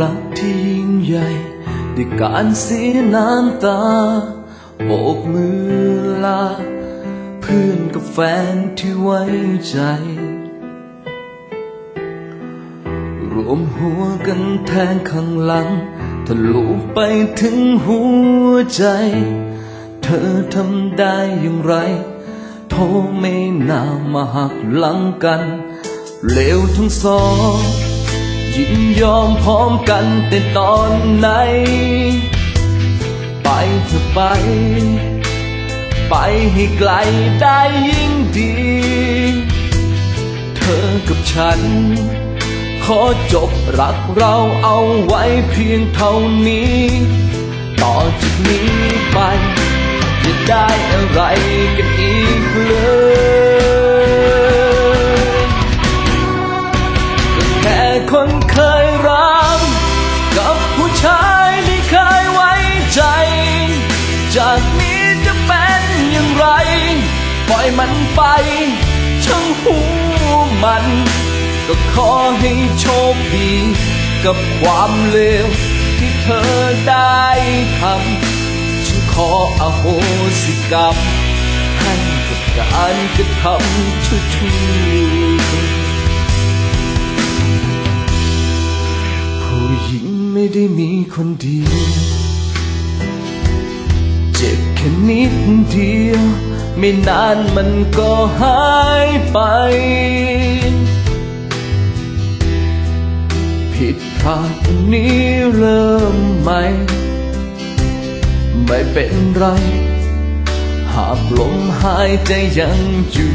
รักที่ยิ่งใหญ่ด้วยการเสียน้ำตาโบกมือลา เพื่อนกับแฟนที่ไว้ใจ รวมหัวกันแทงข้างหลังทะลุไปถึงหัวใจ เธอทำได้อย่างไร โทรไม่น่ามาหักหลังกันเลวทั้งสอง ยินยอมพร้อมกันแต่ตอนไหน ไปเธอะไป ไปให้ไกลได้ยิ่งดี เธอกับฉัน ขอจบรักเราเอาไว้เพียงเท่านี้ ต่อจากนี้ไป จะได้อะไรกันอีกเลย ไร ปล่อยมันไป ช่างหูมัน ก็ขอให้โชคดี กับความเลวที่เธอได้ทำฉันขออโหสิกรรมให้กับการกระทำชั่วๆผู้หญิงไม่ได้มีคนเดียว นิดเดียว ไม่นานมันก็หายไป ผิดพลาดนี้เริ่มใหม่ ไม่เป็นไร หากลมหายใจยังอยู่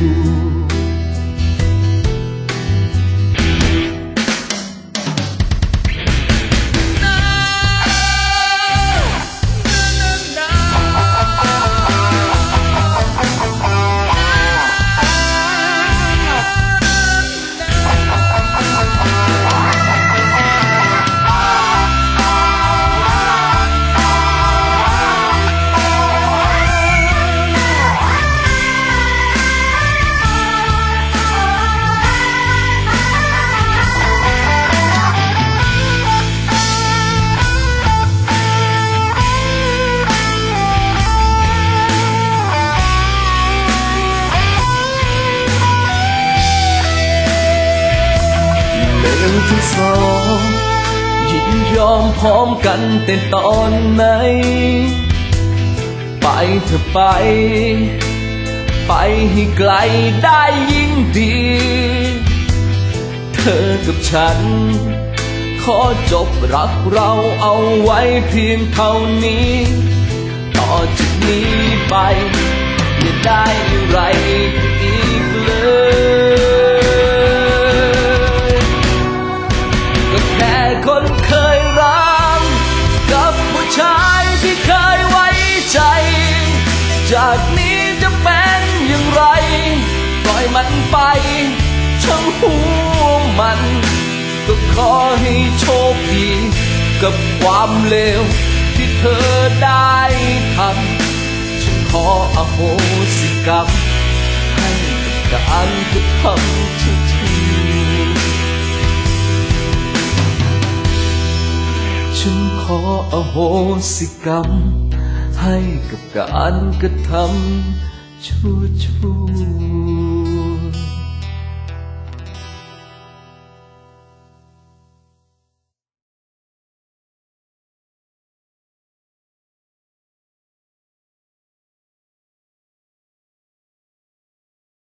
ทั้งสองยินยอมพร้อมกันแต่ตอนไหน ไปเธอะไป ไปให้ไกลได้ยิ่งดี เธอกับฉัน ขอจบรักเราเอาไว้เพียงเท่านี้ ต่อจากนี้ไป อย่าได้อะไร มันไปช่างหัวมัน ก็ขอให้โชคดี กับความเลวที่เธอได้ทำฉันขออโหสิกรรมให้กับการกระทำทุกทีฉันขออโหสิกรรม ให้กับการกระทำชั่วชั่ว